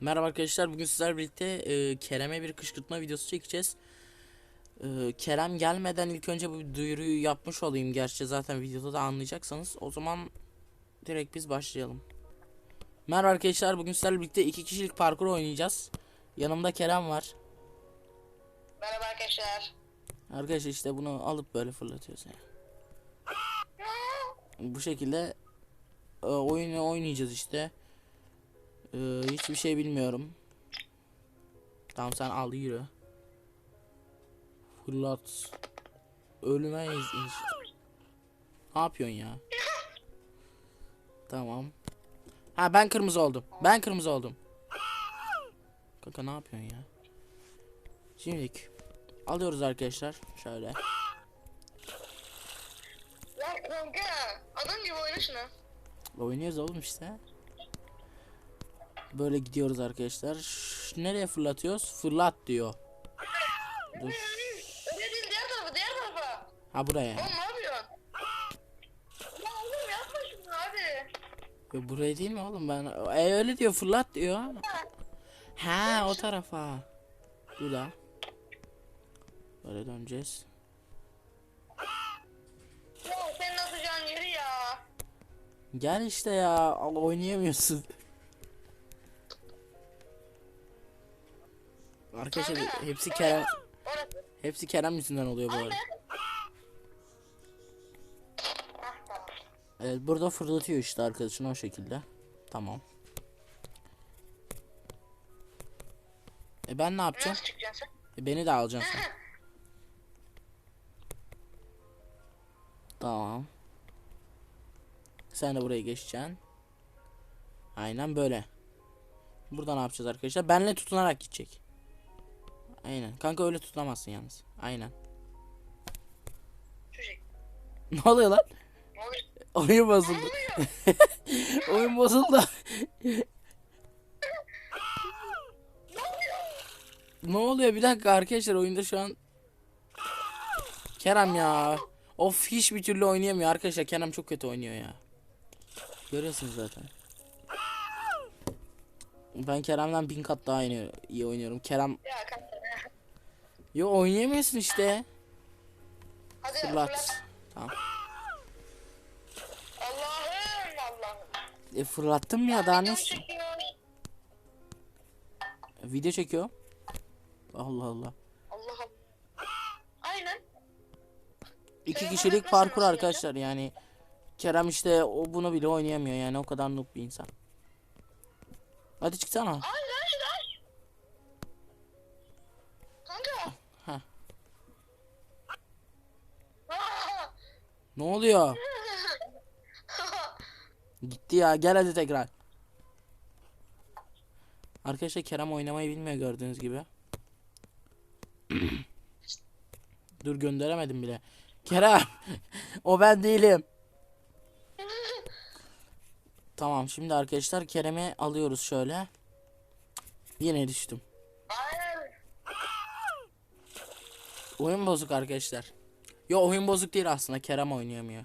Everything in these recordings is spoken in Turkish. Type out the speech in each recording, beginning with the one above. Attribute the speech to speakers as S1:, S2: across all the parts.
S1: Merhaba arkadaşlar bugün sizlerle birlikte e, Kerem'e bir kışkırtma videosu çekeceğiz. E, Kerem gelmeden ilk önce bu duyuruyu yapmış olayım. Gerçi zaten videoda da anlayacaksanız. O zaman direkt biz başlayalım. Merhaba arkadaşlar bugün sizlerle birlikte iki kişilik parkur oynayacağız. Yanımda Kerem var.
S2: Merhaba arkadaşlar.
S1: Arkadaşlar işte bunu alıp böyle fırlatıyoruz yani. Bu şekilde e, oyunu oynayacağız işte. E, hiçbir şey bilmiyorum. Tamam sen al yürü. Fırlat. Ölüme iz, Ne yapıyorsun ya? Tamam. Ha ben kırmızı oldum. Ben kırmızı oldum. Kaka ne yapıyorsun ya? Şimdilik alıyoruz arkadaşlar. Şöyle.
S2: Ya kanka adam gibi oyna şunu.
S1: Oynuyoruz oğlum işte. Böyle gidiyoruz arkadaşlar. Şş, nereye fırlatıyoruz? Fırlat diyor. Dur.
S2: Öyle değil diğer tarafa diğer tarafa.
S1: Ha buraya.
S2: Oğlum ne yapıyorsun? Ya oğlum yapma şunu hadi.
S1: Ya buraya değil mi oğlum ben? E öyle diyor fırlat diyor. Ha o tarafa. Dur da. Böyle döneceğiz.
S2: Ya senin atacağın yeri ya.
S1: Gel işte ya. Al oynayamıyorsun. Arkadaşlar hepsi Kerem hepsi Kerem yüzünden oluyor bu arada. Evet burada fırlatıyor işte arkadaşını o şekilde. Tamam. E ben ne yapacağım? E beni de alacaksın sen. Tamam. Sen de buraya geçeceksin. Aynen böyle. Burada ne yapacağız arkadaşlar? Benle tutunarak gidecek. Aynen. Kanka öyle tutunamazsın yalnız. Aynen. Ne oluyor lan?
S2: Ne oluyor?
S1: Oyun bozuldu. Oyun bozuldu. ne oluyor? Bir dakika arkadaşlar oyunda şu an Kerem ya. Of hiçbir türlü oynayamıyor arkadaşlar. Kerem çok kötü oynuyor ya. Görüyorsunuz zaten. Ben Kerem'den bin kat daha iyi, iyi oynuyorum. Kerem
S2: Ya.
S1: Yo oynayamıyorsun işte.
S2: Hadi
S1: Fırlat.
S2: fırlat.
S1: Tamam.
S2: Allah'ım Allah'ım.
S1: E fırlattım ya daha ne? Video çekiyor. Allah Allah.
S2: Allah'ım. Aynen.
S1: İki
S2: Telefon
S1: kişilik parkur arkadaşlar yani. Kerem işte o bunu bile oynayamıyor yani o kadar noob bir insan. Hadi çıksana.
S2: Hayır
S1: Ne oluyor? Gitti ya gel hadi tekrar. Arkadaşlar Kerem oynamayı bilmiyor gördüğünüz gibi. Dur gönderemedim bile. Kerem o ben değilim. Tamam şimdi arkadaşlar Kerem'i alıyoruz şöyle. Yine düştüm. Oyun bozuk arkadaşlar. Yo oyun bozuk değil aslında Kerem oynayamıyor.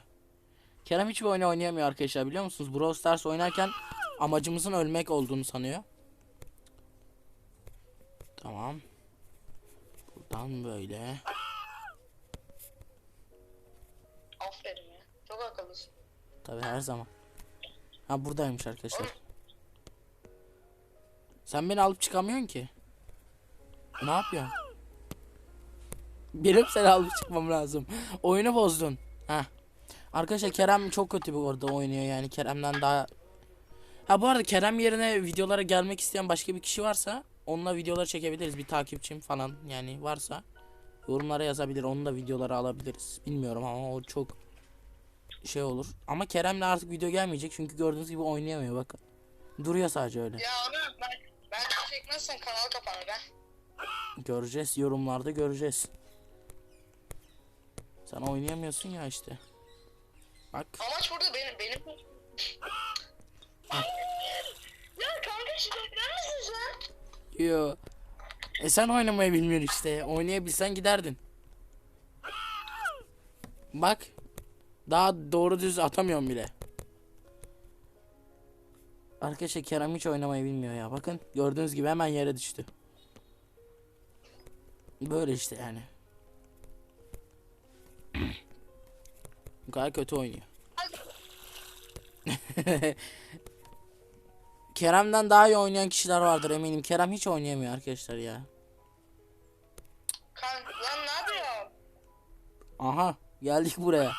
S1: Kerem hiçbir oyunu oynayamıyor arkadaşlar biliyor musunuz? Brawl Stars oynarken amacımızın ölmek olduğunu sanıyor. Tamam. Buradan böyle.
S2: Aferin ya. Çok akıllısın.
S1: Tabi her zaman. Ha buradaymış arkadaşlar. Sen beni alıp çıkamıyorsun ki. Ne yapıyorsun? Benim seni alıp çıkmam lazım. Oyunu bozdun. Ha. Arkadaşlar Kerem çok kötü bir orada oynuyor yani Kerem'den daha Ha bu arada Kerem yerine videolara gelmek isteyen başka bir kişi varsa onunla videolar çekebiliriz. Bir takipçim falan yani varsa yorumlara yazabilir. Onun da videoları alabiliriz. Bilmiyorum ama o çok şey olur. Ama Kerem'le artık video gelmeyecek çünkü gördüğünüz gibi oynayamıyor bakın. Duruyor sadece öyle.
S2: Ya onu ben, ben çekmezsen kanal kapanır ben.
S1: Göreceğiz yorumlarda göreceğiz. Sen oynayamıyorsun ya işte. Bak.
S2: Amaç burada benim benim. ya kanka şiddetten misin sen?
S1: Yo. E sen oynamayı bilmiyorsun işte. Oynayabilsen giderdin. Bak. Daha doğru düz atamıyorum bile. Arkadaşlar Kerem hiç oynamayı bilmiyor ya. Bakın gördüğünüz gibi hemen yere düştü. Böyle işte yani. Kadar kötü oynuyor. Kerem'den daha iyi oynayan kişiler vardır eminim. Kerem hiç oynayamıyor arkadaşlar ya.
S2: Kanka lan ne yapıyorsun?
S1: Aha geldik buraya.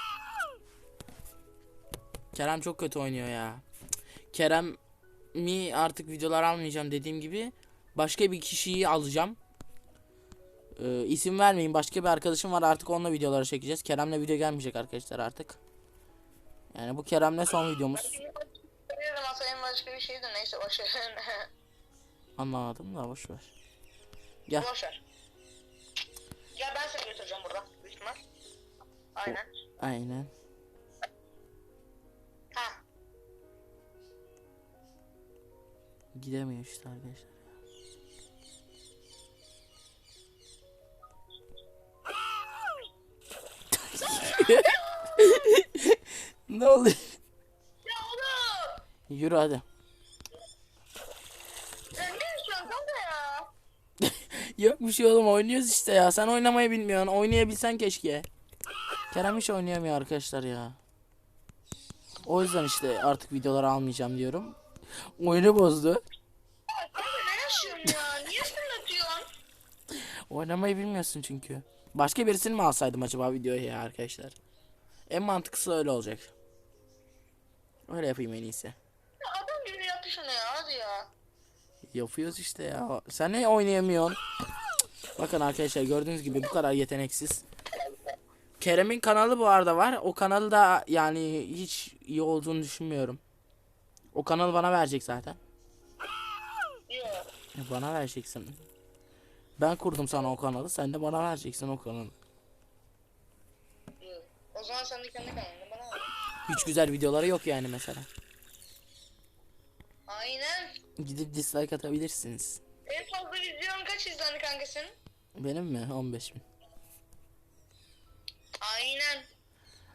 S1: Kerem çok kötü oynuyor ya. Kerem mi artık videolar almayacağım dediğim gibi başka bir kişiyi alacağım. Ee, isim vermeyin başka bir arkadaşım var artık onunla videoları çekeceğiz. Kerem'le video gelmeyecek arkadaşlar artık. Yani bu Kerem'le son videomuz.
S2: Biliyorum aslında başka bir şeydi neyse boşver.
S1: Anlamadım da boş ver. Gel.
S2: boşver. Ya ben seni götüreceğim burada. Büyük ihtimal. Aynen.
S1: Aynen.
S2: Ha.
S1: Gidemiyor işte arkadaşlar. ne oluyor?
S2: Ya oğlum.
S1: Yürü hadi.
S2: Ya?
S1: Yok bir şey oğlum oynuyoruz işte ya. Sen oynamayı bilmiyorsun. Oynayabilsen keşke. Kerem hiç oynayamıyor arkadaşlar ya. O yüzden işte artık videoları almayacağım diyorum. Oyunu bozdu.
S2: Kanka ne yaşıyorsun ya? Niye fırlatıyorsun?
S1: Oynamayı bilmiyorsun çünkü. Başka birisini mi alsaydım acaba videoya ya arkadaşlar? En mantıklısı öyle olacak. Öyle yapayım en iyisi.
S2: Ya adam gibi şunu ya hadi ya.
S1: Yapıyoruz işte ya. Sen ne oynayamıyorsun? Bakın arkadaşlar gördüğünüz gibi bu kadar yeteneksiz. Kerem'in kanalı bu arada var. O kanalı da yani hiç iyi olduğunu düşünmüyorum. O kanalı bana verecek zaten. Bana vereceksin. Ben kurdum sana o kanalı. Sen de bana vereceksin o kanalı.
S2: O zaman sen de kendi kanalını bana ver.
S1: Hiç güzel videoları yok yani mesela.
S2: Aynen.
S1: Gidip dislike atabilirsiniz.
S2: En fazla videon kaç izlendi kanka senin?
S1: Benim mi? 15 bin.
S2: Aynen.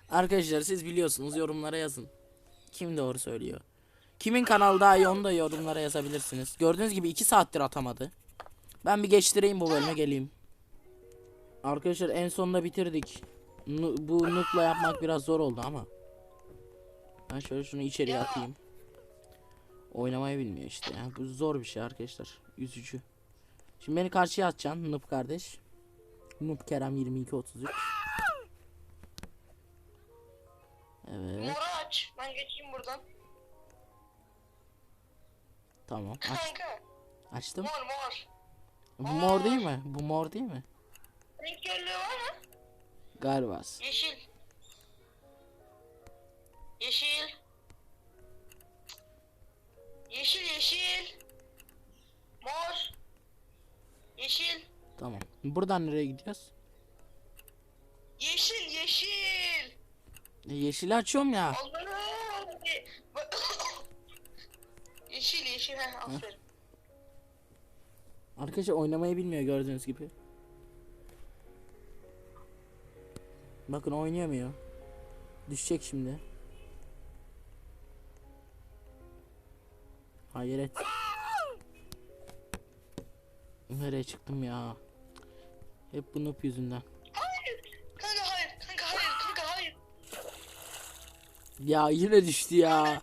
S1: Arkadaşlar siz biliyorsunuz yorumlara yazın. Kim doğru söylüyor? Kimin kanalı daha iyi onu da yorumlara yazabilirsiniz. Gördüğünüz gibi 2 saattir atamadı. Ben bir geçtireyim bu bölüme geleyim. Arkadaşlar en sonunda bitirdik. Nu- bu noob'la yapmak biraz zor oldu ama. Ben şöyle şunu içeriye atayım. Oynamayı bilmiyor işte ya. Bu zor bir şey arkadaşlar. Üzücü. Şimdi beni karşıya atacaksın noob kardeş. Noob Kerem 2233. Evet.
S2: Moru aç. Ben geçeyim buradan.
S1: Tamam. Aç, açtım.
S2: Mor mor.
S1: Bu mor değil mi? Bu mor değil mi?
S2: Renk körlüğü var mı?
S1: Galiba.
S2: Yeşil. Yeşil. Yeşil yeşil. Mor. Yeşil.
S1: Tamam. Buradan nereye gidiyoruz?
S2: Yeşil yeşil.
S1: E, yeşili açıyorum ya.
S2: Allah'ım. Ye- yeşil yeşil. Heh, aferin.
S1: Arkadaşlar oynamayı bilmiyor gördüğünüz gibi. Bakın oynayamıyor. Düşecek şimdi. Hayret. Nereye çıktım ya? Hep bu noob yüzünden.
S2: Hayır. Kanka hayır. Kanka hayır. Kanka hayır.
S1: Ya yine düştü ya.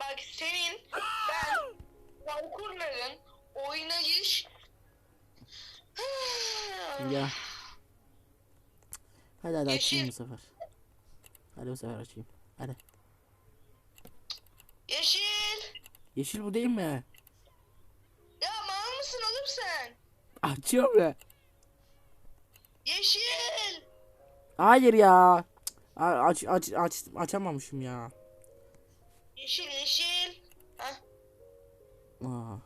S2: Bak senin. Ben. Parkurların oynayış.
S1: Ya. Hadi hadi açayım bu sefer. Hadi bu sefer açayım. Hadi.
S2: Yeşil.
S1: Yeşil bu değil mi?
S2: Ya mal mısın oğlum sen?
S1: Açıyorum ya.
S2: Yeşil.
S1: Hayır ya. A- Aç aç aç açamamışım ya.
S2: Yeşil yeşil. Heh.
S1: Aa.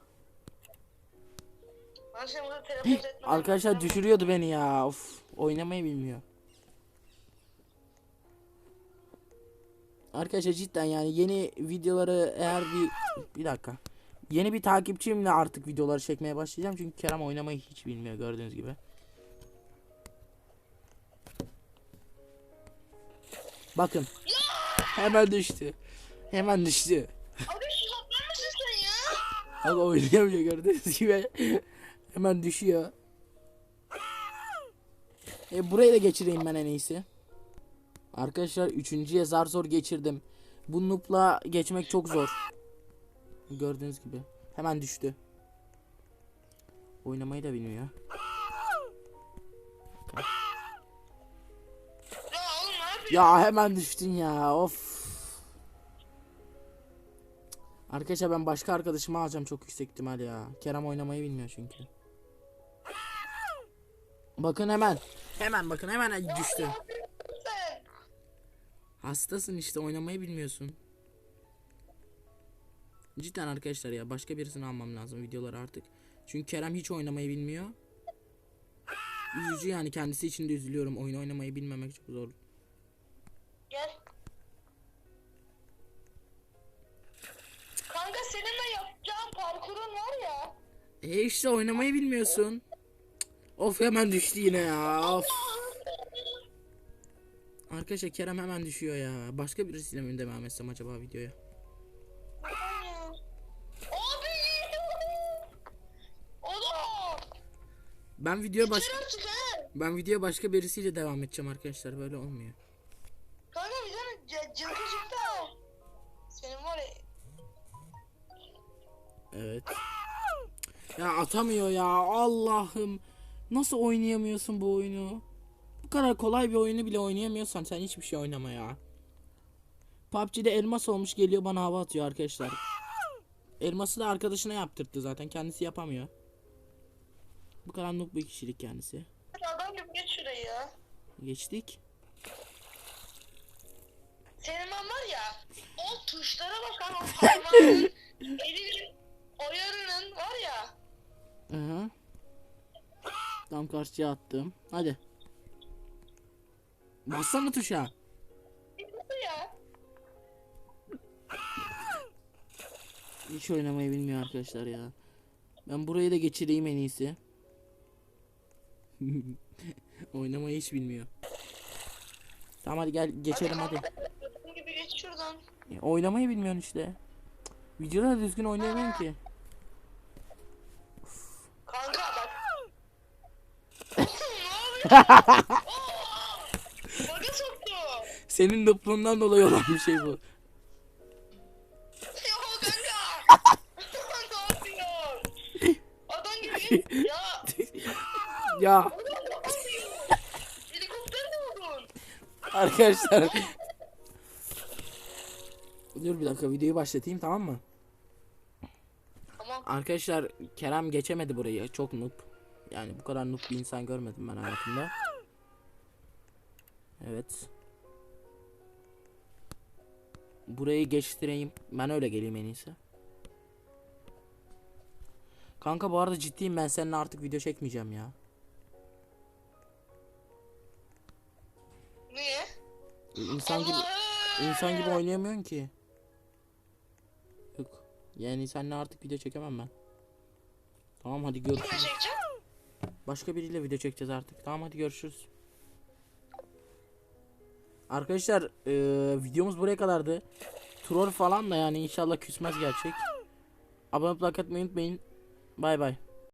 S2: Telefon etmeden...
S1: Arkadaşlar düşürüyordu beni ya. Of, oynamayı bilmiyor. Arkadaşlar cidden yani yeni videoları eğer bir bir dakika. Yeni bir takipçimle artık videoları çekmeye başlayacağım çünkü Kerem oynamayı hiç bilmiyor gördüğünüz gibi. Bakın. Hemen düştü. Hemen düştü.
S2: Abi şu hoplar
S1: Bak oynayamıyor gördüğünüz gibi. Hemen düşüyor. E burayı da geçireyim ben en iyisi. Arkadaşlar üçüncüye zar zor geçirdim. Bu noob'la geçmek çok zor. Gördüğünüz gibi. Hemen düştü. Oynamayı da bilmiyor.
S2: Ya
S1: hemen düştün ya. Of. Arkadaşlar ben başka arkadaşımı alacağım çok yüksek ihtimal ya. Kerem oynamayı bilmiyor çünkü. Bakın hemen. Hemen bakın hemen düştü. Hastasın işte oynamayı bilmiyorsun. Cidden arkadaşlar ya başka birisini almam lazım videoları artık. Çünkü Kerem hiç oynamayı bilmiyor. Üzücü yani kendisi için de üzülüyorum. Oyun oynamayı bilmemek çok zor.
S2: Gel. Kanka seninle yapacağım parkurun var ya.
S1: E işte oynamayı bilmiyorsun. Of hemen düştü yine ya. Of. Arkadaşlar Kerem hemen düşüyor ya. Başka birisiyle mi devam etsem acaba videoya? Ben videoya baş ben videoya başka birisiyle devam edeceğim arkadaşlar. Böyle olmuyor.
S2: Kanka bir tane c- cılkı çıktı. Senin var ya.
S1: Evet. Ya atamıyor ya. Allah'ım. Nasıl oynayamıyorsun bu oyunu? Bu kadar kolay bir oyunu bile oynayamıyorsan sen hiçbir şey oynama ya. PUBG'de elmas olmuş geliyor bana hava atıyor arkadaşlar. Elması da arkadaşına yaptırttı zaten. Kendisi yapamıyor. Bu kadar noob bir kişilik kendisi.
S2: Adam gibi geç şurayı ya.
S1: Geçtik.
S2: Senin ben var ya. O tuşlara bakan o parmağının elinin ayarının var ya.
S1: Aha. Tam karşıya attım. Hadi. Bassana tuşa. Hiç oynamayı bilmiyor arkadaşlar ya. Ben burayı da geçireyim en iyisi. oynamayı hiç bilmiyor. Tamam hadi gel geçelim hadi.
S2: Adam gibi geç şuradan.
S1: Oynamayı bilmiyorsun işte. Videoda da düzgün oynayamıyorum ki.
S2: Kanka bak. ne soktu.
S1: Senin nıplığından dolayı olan bir şey bu.
S2: Yo kanka. ne yapıyorsun? Adam gibi geç. Ya.
S1: Ya?
S2: Helikopter mi
S1: arkadaşlar. Dur bir dakika videoyu başlatayım tamam mı?
S2: Tamam.
S1: Arkadaşlar Kerem geçemedi burayı. Çok noob. Yani bu kadar noob bir insan görmedim ben hayatımda. Evet. Burayı geçtireyim. Ben öyle geleyim en iyisi. Kanka bu arada ciddiyim ben seninle artık video çekmeyeceğim ya.
S2: Niye?
S1: İnsan gibi insan gibi oynayamıyorsun ki. Yok. Yani seninle artık video çekemem ben. Tamam hadi
S2: Kimle
S1: görüşürüz.
S2: çekeceğim?
S1: Başka biriyle video çekeceğiz artık. Tamam hadi görüşürüz. Arkadaşlar eee, videomuz buraya kadardı. Troll falan da yani inşallah küsmez gerçek. Abone olup like unutmayın. Bay bay.